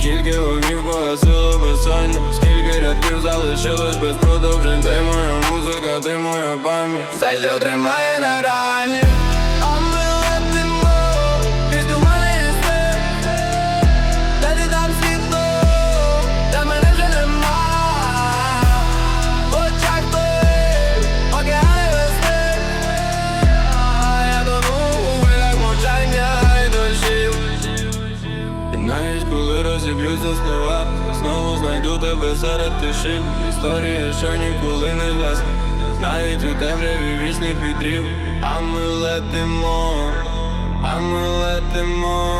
Скільки вогнів погасило безсоння скільки рядків залишилось без продовжень. Ти моя музика, ти моя пам'ять? Все, що тримає на рані коли за слова, знову знайду тебе серед тишин Історія, що ніколи не власне. Навіть у темряві вічних вітрів. А ми летимо, а ми летимо.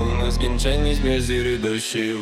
У нескінченність між зір і дощів